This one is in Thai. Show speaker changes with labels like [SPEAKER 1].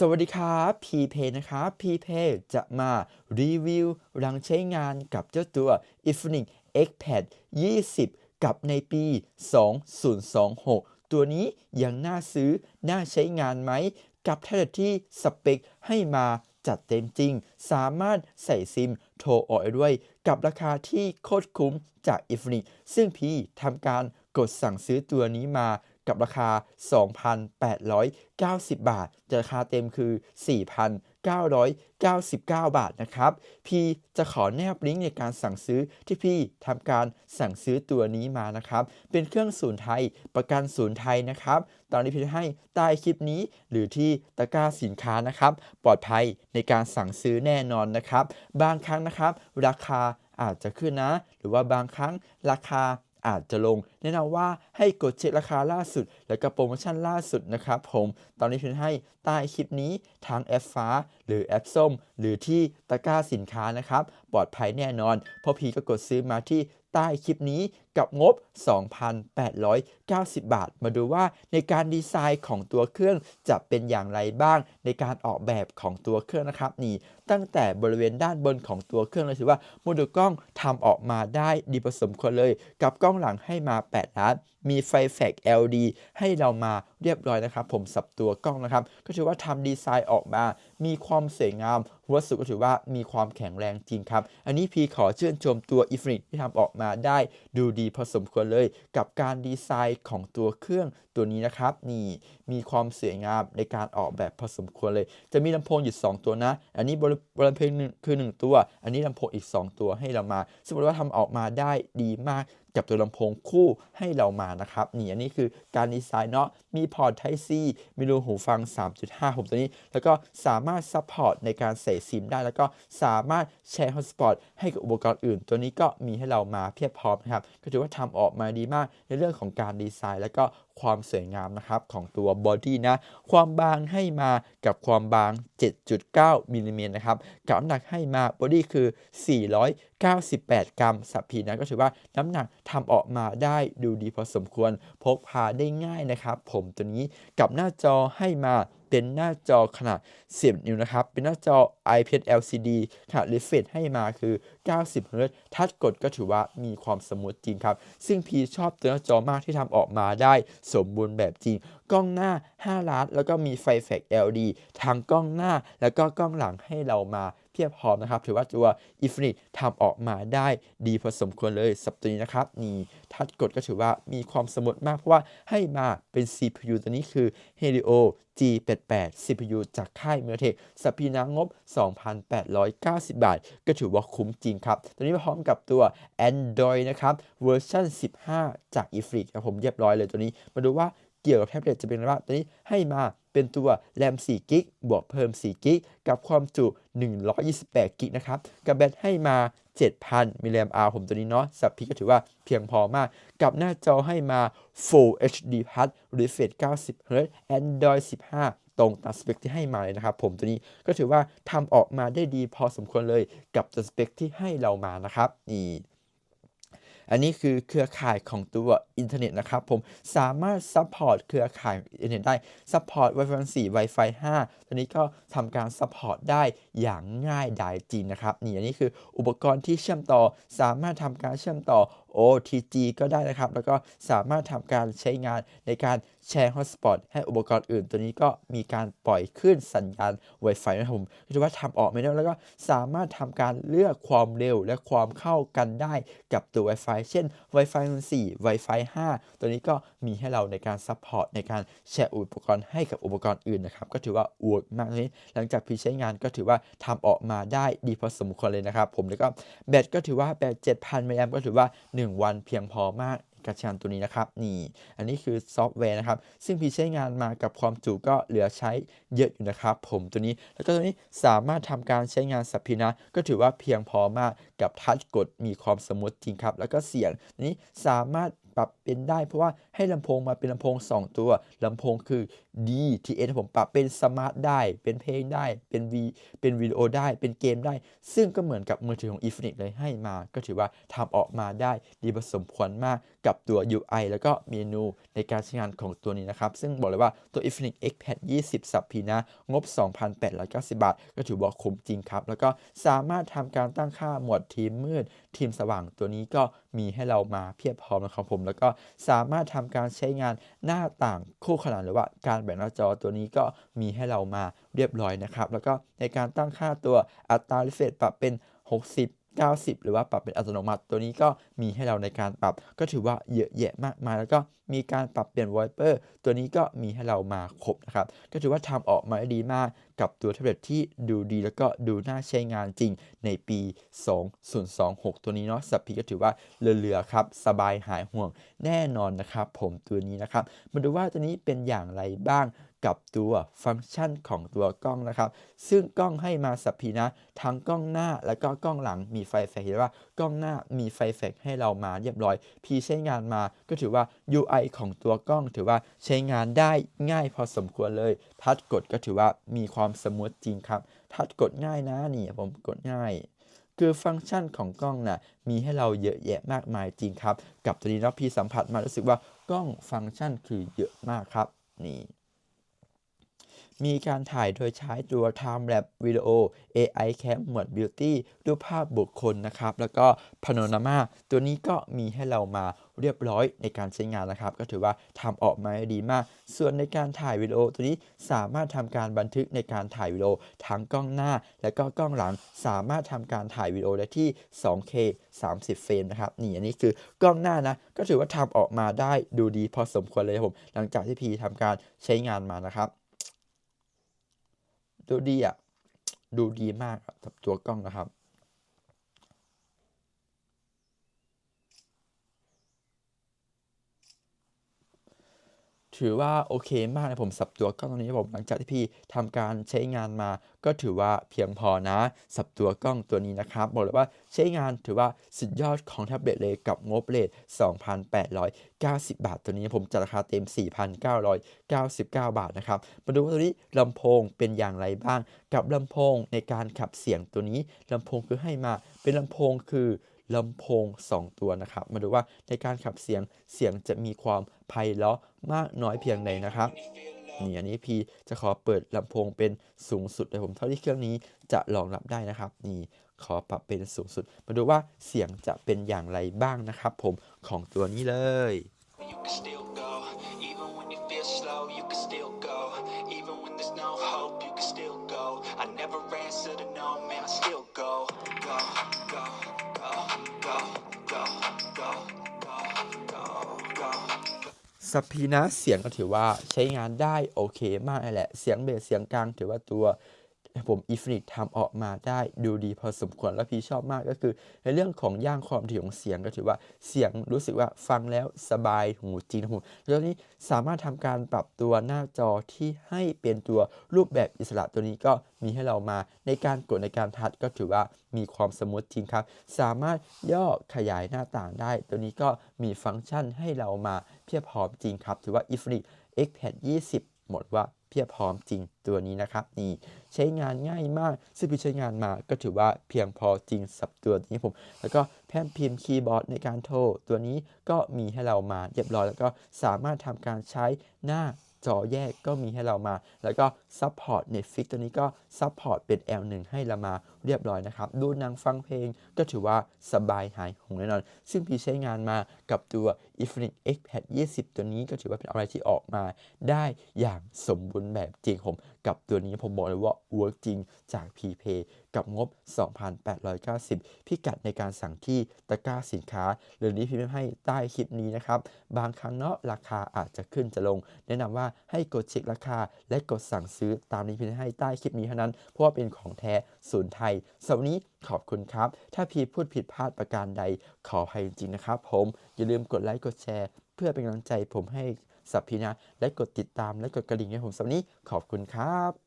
[SPEAKER 1] สวัสดีครับพีเพนะครับพีเพจะมารีวิวหลังใช้งานกับเจ้าตัว Infinix Xpad 20 กับในปี 2026 ตัวนี้ยังน่าซื้อ น่าใช้งานไหม กับแท็บเล็ตที่สเปคให้มาจัดเต็มจริง สามารถใส่ซิมโทรออกได้ด้วย กับราคาที่โคตรคุ้มจาก Infinix ซึ่งพี่ทำการกดสั่งซื้อตัวนี้มา กับราคา 2,890 บาทแต่ราคาเต็มคือ 4,999 บาทนะครับ พี่จะขอแนบลิงก์ในการสั่งซื้อที่พี่ทำการสั่งซื้อตัวนี้มานะครับ เป็นเครื่องศูนย์ไทยประกันศูนย์ไทยนะครับ ตอนนี้พี่ให้ใต้คลิปนี้หรือที่ตะกร้าสินค้านะครับ ปลอดภัยในการสั่งซื้อแน่นอนนะครับ บางครั้งนะครับ ราคาอาจจะขึ้นนะ หรือว่าบางครั้งราคา อาจจะลง แนะนำว่าให้กดเช็คราคาล่าสุด แล้วก็โปรโมชั่นล่าสุดนะครับผม ตอนนี้ฉันให้ใต้คลิปนี้ทางแอปฟ้า หรือแอปส้ม หรือที่ตะกร้าสินค้านะครับ ปลอดภัยแน่นอน เพราะพีก็กดซื้อมาที่ใต้คลิปนี้กับงบ 2,890 บาท มาดูว่าในการดีไซน์ของตัวเครื่องจะเป็นอย่างไรบ้าง ในการออกแบบของตัวเครื่องนะครับ นี่ตั้งแต่บริเวณด้านบนของตัวเครื่องเลยถือว่าโมดูลกล้องทำออกมาได้ดีผสมควรเลย กับกล้องหลังให้มา8ล้าน มีไฟแฟก LD ให้เรามาเรียบร้อยนะครับ ผมสับตัวกล้องนะครับ ก็ถือว่าทำดีไซน์ออกมา มีความสวยงาม วัสดุก็ถือว่ามีความแข็งแรงจริงครับ อันนี้พีขอชื่นชมตัวอีฟริที่ทำออกมาได้ดูดีพอสมควรเลย กับการดีไซน์ของตัวเครื่องตัวนี้นะครับ นี่มีความสวยงามในการออกแบบพอสมควรเลย จะมีลำโพงอยู่ 2 ตัวนะ อันนี้บริบริเพลงหนึ่งคือ 1 ตัว อันนี้ลำโพงอีก 2 ตัวให้เรามาสมมติว่าทำออกมาได้ดีมากกับตัวลำโพงคู่ให้เรามานะครับนี่อันนี้คือการดีไซน์เนาะมีพอร์ต Type C มีรูหูฟัง 3.5 ผมตัวนี้ แล้วก็สามารถซัพพอร์ตในการใส่ซิมได้ แล้วก็สามารถแชร์ฮอตสปอตให้กับอุปกรณ์อื่น ตัวนี้ก็มีให้เรามาเพียบพร้อมนะครับก็ถือว่าทำออกมาดีมากในเรื่องของการดีไซน์ แล้วก็ ความสวยงามนะครับของตัวบอดี้นะ ความบางให้มากับความบาง 7.9มิลลิเมตรนะครับกับน้ำหนักให้มาบอดี้คือ 498 กรัมสับพีนะก็ถือว่าน้ำหนักทำออกมาได้ดูดีพอสมควร พกพาได้ง่ายนะครับ ผมตัวนี้กับหน้าจอให้มา เป็นหน้าจอขนาด 10 นิ้วนะครับ เป็นหน้าจอ IPS LCD ขนาด refresh ให้มาคือ 90 Hz ทัชกดก็ถือว่ามีความสมูทจริงครับ ซึ่งพีชอบตัวหน้าจอมากที่ทำออกมาได้สมบูรณ์แบบจริง กล้องหน้า 5 ล้าน แล้วก็มีไฟแฟก LED ทางกล้องหน้าแล้วก็กล้องหลังให้เรามา พียบพร้อมนะครับ ถือว่าตัว Infinix ทำออกมาได้ดีพอสมควรเลยสับตัวนี้นะครับ นี่ทัชกดก็ถือว่ามีความสมูทมาก เพราะว่าให้มาเป็น CPU ตัวนี้คือ Helio G88 CPU จากค่าย m e r t e c สับพีนางบ 2,890 บาท ก็ถือว่าคุ้มจริงครับ ตัวนี้พร้อมกับตัว Android นะครับ เวอร์ชัน15 จาก i f r i ครับผมเรียบร้อยเลยตัวนี้ มาดูว่าเกี่ยวกับแท็บเล็ตจะเป็นอะไรบ้างตัวนี้ให้มา เป็นตัวแรม4กิกบวกเพิ่ม4กิกกับความจุ 128กิกนะครับ กับแบตให้มา 7,000 มิลลิแอมป์ผมตัวนี้เนาะสับพีก็ถือว่าเพียงพอมาก กับหน้าจอให้มา Full HD Plus Refresh 90 Hz Android 15ตรงตามสเปคที่ให้มาเลยนะครับ ผมตัวนี้ก็ถือว่าทำออกมาได้ดีพอสมควรเลยกับตัวสเปคที่ให้เรามานะครับนี่ อันนี้คือเครือข่ายของตัวอินเทอร์เน็ตนะครับผมสามารถซัพพอร์ตเครือข่ายอินเทอร์เน็ตได้ซัพพอร์ต Wi-Fi 4 Wi-Fi 5 ตัวนี้ก็ทำการซัพพอร์ตได้อย่างง่ายดายจริงนะครับนี่อันนี้คืออุปกรณ์ที่เชื่อมต่อสามารถทำการเชื่อมต่อ OTG ก็ได้นะครับ แล้วก็สามารถทำการใช้งานในการ แชร์ฮอตสปอตให้อุปกรณ์อื่น ตัวนี้ก็มีการปล่อยขึ้นสัญญาณ Wi-Fi นะครับผมถือว่าทำออกไม่ได้แล้วก็สามารถทำการเลือกความเร็วและความเข้ากันได้กับตัว Wi-Fi เช่น Wi-Fi 4 Wi-Fi 5 ตัวนี้ก็มีให้เราในการซัพพอร์ตในการแชร์อุปกรณ์ให้กับอุปกรณ์อื่นนะครับ ก็ถือว่าอวดมากเลยหลังจากพี่ใช้งานก็ถือว่าทำออกมาได้ดีพอสมควรเลยนะครับ ผมแล้วก็แบตก็ถือว่าแบต7,000มิลลิแอมก็ถือว่า 1 วันเพียงพอมาก กระชานตัวนี้นะครับนี่อันนี้คือซอฟต์แวร์นะครับ ซึ่งพี่ใช้งานมากับความจุก็เหลือใช้เยอะอยู่นะครับ ผมตัวนี้แล้วก็ตัวนี้สามารถทำการใช้งานสัพพินะ ก็ถือว่าเพียงพอมากกับทัชกดมีความสมูทจริงครับ แล้วก็เสียงนี้สามารถ ปรับเป็นได้ เพราะว่าให้ลำโพงมาเป็นลำโพง 2 ตัวลำโพงคือ DTS ผมปรับเป็นสมาร์ทได้ เป็นเพลงได้ เป็นวีเป็นวิดีโอได้ เป็นเกมได้ ซึ่งก็เหมือนกับมือถือของ Infinix เลยให้มา ก็ถือว่าทำออกมาได้ดีพอสมควรมากกับตัว UI แล้วก็เมนูในการใช้งานของตัวนี้นะครับ ซึ่งบอกเลยว่าตัว Infinix XPad 20 สับพีนะ งบ 2,890 บาท ก็ถือว่าคุ้มจริงครับ แล้วก็สามารถทำการตั้งค่าหมดทีมมืด ทีมสว่างตัวนี้ก็มีให้เรามาเพียบพร้อมนะครับผมแล้วก็สามารถทำการใช้งานหน้าต่างคู่ขนานหรือว่าการแบ่งหน้าจอตัวนี้ก็มีให้เรามาเรียบร้อยนะครับ แล้วก็ในการตั้งค่าตัวอัตรา refresh ปรับเป็น 60 90 หรือว่าปรับเป็นอัตโนมัติ ตัวนี้ก็มีให้เราในการปรับ ก็ถือว่าเยอะแยะมากมาย แล้วก็มีการปรับเปลี่ยนไวเปอร์ตัวนี้ก็มีให้เรามาครบนะครับ ก็ถือว่าทำออกมาด้ดีมากกับตัวแท็บเล็ตที่ดูดีแล้วก็ดูน่าใช้งานจริงในปี 2026 ตัวนี้เนาะสับพีก็ถือว่าเหลือๆครับ สบายหายห่วงแน่นอนนะครับ ผมตัวนี้นะครับ มาดูว่าตัวนี้เป็นอย่างไรบ้าง กับตัวฟังก์ชันของตัวกล้องนะครับ ซึ่งกล้องให้มาสับพีนะ ทั้งกล้องหน้าแล้วก็กล้องหลังมีไฟแฟลชเห็นว่ากล้องหน้ามีไฟแฟลชให้เรามาเรียบร้อย พีใช้งานมาก็ถือว่า UI ของตัวกล้องถือว่าใช้งานได้ง่ายพอสมควรเลย ทัดกดก็ถือว่ามีความสมูทจริงครับ ทัดกดง่ายนะนี่ผมกดง่ายคือฟังก์ชันของกล้องนะ่ะมีให้เราเยอะแยะมากมายจริงครับ กับตัวนี้เนาะพี่สัมผัสมารู้สึกว่ากล้องฟังก์ชันคือเยอะมากครับ นี่ มีการถ่ายโดยใช้ตัว Time Lapse Video AI Cam Mode Beauty รูปภาพบุคคลนะครับ แล้วก็ Panorama ตัวนี้ก็มีให้เรามาเรียบร้อยในการใช้งานนะครับ ก็ถือว่าทำออกมาด้ดีมาก ส่วนในการถ่ายวิดีโอตัวนี้สามารถทำการบันทึกในการถ่ายวิดีโอทั้งกล้องหน้า และก็กล้องหลัง สามารถทำการถ่ายวิดีโอได้ที่ 2K 30 เฟรมนะครับ นี่อันนี้คือกล้องหน้านะ ก็ถือว่าทำออกมาได้ดูดีพอสมควรเลยครับผม หลังจากที่พีทำการใช้งานมานะครับ ดูดีอะ ดูดีมากกับตัวกล้องนะครับ ถือว่าโอเคมากนะผมสับตัวกล้องตรงนี้ผมหลังจากที่พี่ทำการใช้งานมา ก็ถือว่าเพียงพอนะ สับตัวกล้องตัวนี้นะครับบอกเลยว่าใช้งานถือว่าสุดยอดของแท็บเล็ตเลยกับงบเลท2,890 บาทตัวนี้ผมจัดราคาเต็ม 4,999 บาทนะครับมาดูว่าตัวนี้ลำโพงเป็นอย่างไรบ้าง กับลำโพงในการขับเสียงตัวนี้ลำโพงคือให้มาเป็นลำโพงคือ ลำโพง 2 ตัวนะครับ มาดูว่าในการขับเสียงเสียงจะมีความไพเราะมากน้อยเพียงใดนะครับนี่อันนี้พีจะขอเปิดลำโพงเป็นสูงสุดเลยผมเท่าที่เครื่องนี้จะรองรับได้นะครับ นี่ขอปรับเป็นสูงสุด มาดูว่าเสียงจะเป็นอย่างไรบ้างนะครับ ผมของตัวนี้เลย สปีนะเสียงก็ถือว่าใช้งานได้โอเคมากเลยแหละ เสียงเบสเสียงกลางถือว่าตัว ผมอีฟนิกทำออกมาได้ดูดีพอสมควรแล้วพี่ชอบมากก็คือ ในเรื่องของย่างความถี่ของเสียงก็ถือว่าเสียงรู้สึกว่าฟังแล้วสบายหูจริงนะผมแล้วนี้สามารถทำการปรับตัวหน้าจอที่ให้เป็นตัวรูปแบบอิสระตัวนี้ก็มีให้เรามาในการกดในการทัดก็ถือว่ามีความสมูทจริงครับ สามารถย่อขยายหน้าต่างได้ ตัวนี้ก็มีฟังก์ชันให้เรามาเพียบพร้อมจริงครับ ถือว่า i f r i XPad 20 หมดว่า เพียบพร้อมจริงตัวนี้นะครับนี่ใช้งานง่ายมาก ซึ่งพี่ใช้งานมาก็ถือว่าเพียงพอจริงสับตัวนี้ผม แล้วก็แผ่นพิมพ์คีย์บอร์ดในการโทรตัวนี้ก็มีให้เรามาเรียบร้อย แล้วก็สามารถทำการใช้หน้าจอแยกก็มีให้เรามา แล้วก็ซัพพอร์ต Netflix ตัวนี้ก็ซัพพอร์ตเป็น L1 ให้เรามาเรียบร้อยนะครับ ดูหนังฟังเพลงก็ถือว่าสบายหายห่วงแน่นอน ซึ่งพี่ใช้งานมากับตัว Infinix XPad 20 ตัวนี้ก็ถือว่าเป็นอะไรที่ออกมาได้อย่างสมบูรณ์แบบจริงผม กับตัวนี้ผมบอกเลยว่า work จริงจาก PPay กับงบ 2,890 พิกัดในการสั่งที่ตะกร้าสินค้าเรื่องนี้พี่ไม่ให้ใต้คลิปนี้นะครับ บางครั้งเนาะราคาอาจจะขึ้นจะลง แนะนำว่าให้กดเช็คราคา และกดสั่งซื้อตามนี้พี่ให้ใต้คลิปนี้เท่านั้น เพราะว่าเป็นของแท้ศูนย์ไทยสำหรับวันนี้ขอบคุณครับ ถ้าพี่พูดผิดพลาดประการใดขออภัยจริงนะครับผม อย่าลืมกดไลค์กดแชร์ เพื่อเป็นกำลังใจผมให้สับพีนะ และกดติดตามและกดกระดิ่งให้ผมสำหรับวันนี้ขอบคุณครับ